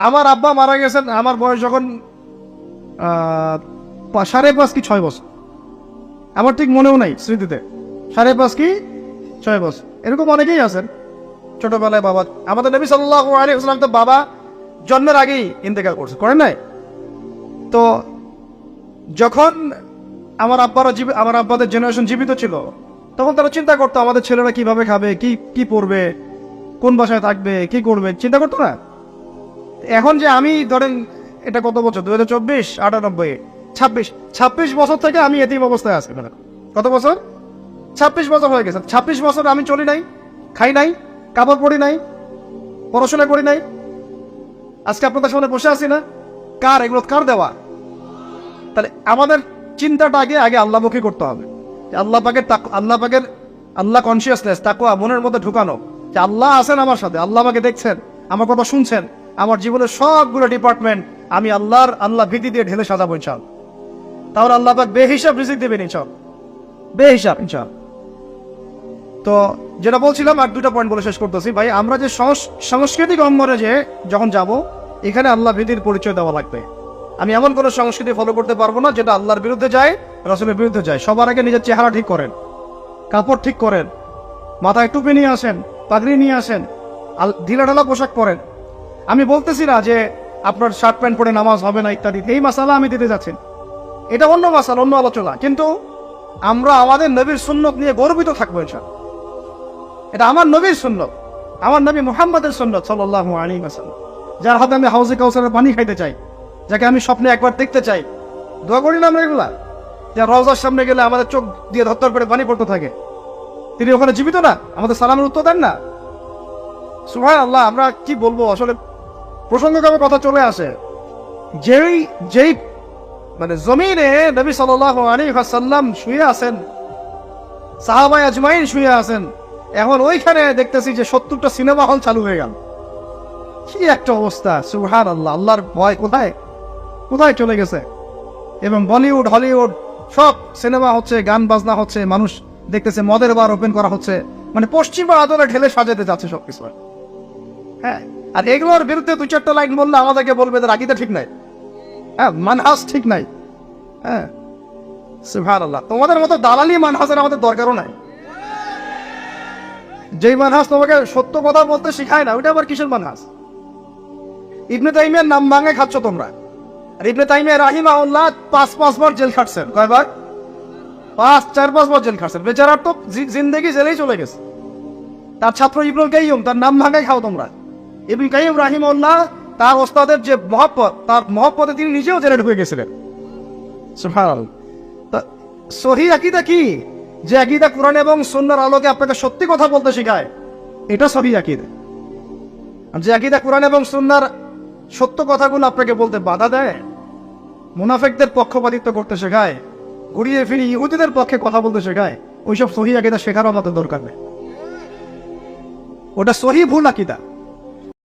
আমার আব্বা মারা গেছেন, আমার বয়স যখন সাড়ে পাঁচ কি ছয় বছর। আমার ঠিক মনেও নাই স্মৃতিতে। সাড়ে পাঁচ কি ছয় বছর। এরকম অনেকেই আছেন। ছোটবেলায় বাবা আমাদের নবী সাল্লাহ আলী তো বাবা জন্মের আগেই ইন্তেকাল করছে, করেন নাই? তো যখন আমার আব্বারা জীব- আমার আব্বাদের জেনারেশন জীবিত ছিল, তখন তারা চিন্তা করতো আমাদের ছেলেরা কীভাবে খাবে, কি কি পড়বে কোন বাসায় থাকবে, কি করবে, চিন্তা করতো না? এখন যে আমি, ধরেন, এটা কত বছর? দু হাজার চব্বিশ ছাব্বিশ। ছাব্বিশ বছর থেকে আমি এতিম অবস্থায় আছি কত বছর? ছাব্বিশ বছর হয়ে গেছে। ছাব্বিশ বছর আমি চলি নাই, খাই নাই, কাপড় পরি নাই, পড়াশোনা করি নাই। আজকে আপনাদের সামনে বসে আছি না? কার? এগুলো কার দেওয়া? তাহলে আমাদের চিন্তাটা আগে আগে আল্লাহমুখী করতে হবে। যে আল্লাহ পাকের আল্লাহ পাকের, আল্লাহ কনসিয়াসনেস তাকুয়া মনের মধ্যে ঢুকানো। যে আল্লাহ আছেন আমার সাথে, আল্লাহ আমাকে দেখছেন, আমার কথা শুনছেন। আমার জীবনের সবগুলো ডিপার্টমেন্ট আমি আল্লাহর আল্লাহ ভীতি দিয়ে ঢেলে সাজাবো ইনশাল তাহলে আল্লাহ পাক বেহিসাব রিজিক দেবেন ইনশাল বেহিসাব ইনশাল তো যেটা বলছিলাম, আর দুটা পয়েন্ট বলে শেষ করতেছি। ভাই, আমরা যে সংস- সাংস্কৃতিক অঙ্গনে যে যখন যাব, এখানে আল্লাহ ভীতির পরিচয় দেওয়া লাগবে। আমি এমন কোনো সংস্কৃতি ফলো করতে পারব না যেটা আল্লাহর বিরুদ্ধে যায়, রসুলের বিরুদ্ধে যায়। সবার আগে নিজের চেহারা ঠিক করেন, কাপড় ঠিক করেন, মাথায় টুপি নিয়ে আসেন, পাগড়ি নিয়ে আসেন ঢিলাঢালা পোশাক পরেন। আমি বলতেছি না যে আপনার শার্ট প্যান্ট পরে নামাজ হবে না ইত্যাদি। এই মাসালা আমি দিতে যাচ্ছি এটা অন্য মাসাল, অন্য আলোচনা। কিন্তু আমরা আমাদের নবীর সুন্নত নিয়ে গর্বিত থাকব ইনশাল্লাহ এটা আমার নবীর সুন্নত। আমার নবী মুহাম্মদের সুন্নত সাল্লাল্লাহু আলাইহি ওয়াসাল্লাম। যার হাতে আমি হাউজে কাউসারের পানি খাইতে চাই, যাকে আমি স্বপ্নে একবার দেখতে চাই। দোয়া করি না আমরা এগুলা? যে রওজার সামনে গেলে আমাদের চোখ দিয়ে ধত্তর করে পানি পড়তে থাকে। তিনি ওখানে জীবিত না? আমাদের সালামের উত্তর দেন না? সুহান আল্লাহ আমরা কি বলব? আসলে প্রসঙ্গক্রমে কথা চলে আসে। যেই যেই মানে জমিনে নবী ওয়াসাল্লাম শুয়ে আছেন সাহাবাই আজমাইন শুয়ে আছেন, এখন ওইখানে দেখতেছি যে সত্তরটা সিনেমা হল চালু হয়ে গেল। কি একটা অবস্থা সুহান আল্লাহ আল্লাহর ভয় কোথায়? কোথায় চলে গেছে? এবং বলিউড, হলিউড, সব সিনেমা হচ্ছে, গান বাজনা হচ্ছে, মানুষ দেখতেছে মদের বার ওপেন করা হচ্ছে মানে পশ্চিমা আদলে ঢেলে সাজাতে যাচ্ছে সবকিছু। হ্যাঁ আর এগুলোর বিরুদ্ধে দু চারটা লাইন বললে আমাদেরকে বলবে এদের আকিদা ঠিক নাই। হ্যাঁ মানহাস ঠিক নাই। হ্যাঁ আল্লাহ তোমাদের মতো দালালি মানহাসের আমাদের দরকারও নাই। যেই মানহাস তোমাকে সত্য কথা বলতে শিখায় না, ওইটা আবার কিসের মানহাস? ইবনে তাইমিয়ার নাম ভাঙে খাচ্ছ তোমরা। আর ইবনে তাইমিয়া রাহিমাউল্লাহ পাঁচ পাঁচবার জেল খাটছেন। কয়বার? পাঁচ, চার পাঁচবার জেল খাটছেন। বেচারার তো জিন্দেগি জেলেই চলে গেছে। তার ছাত্র ইবনুল কাইয়ুম, তার নাম ভাঙাই খাও তোমরা। ইবনুল কাইয়ুম রাহিমাউল্লাহ তার ওস্তাদের যে মহব্বত, তার মহব্বতে তিনি নিজেও জেলে ঢুকে গেছিলেন। সহি আকিদা কি? যে আকিদা কোরআন এবং সুন্নাহর আলোকে আপনাকে সত্যি কথা বলতে শেখায়, এটা সহি আকিদা। যে আকিদা কোরআন এবং সুন্নার সত্য কথাগুলো আপনাকে বলতে বাধা দেয়, মুনাফেকদের পক্ষপাতিত্ব করতে শেখায়, ঘুরিয়ে ফিরি ইহুদিদের পক্ষে কথা বলতে শেখায়, ওইসব সহি আকিদা শেখারও আমাদের দরকার নেই। ওটা সহি ভুল আকিদা।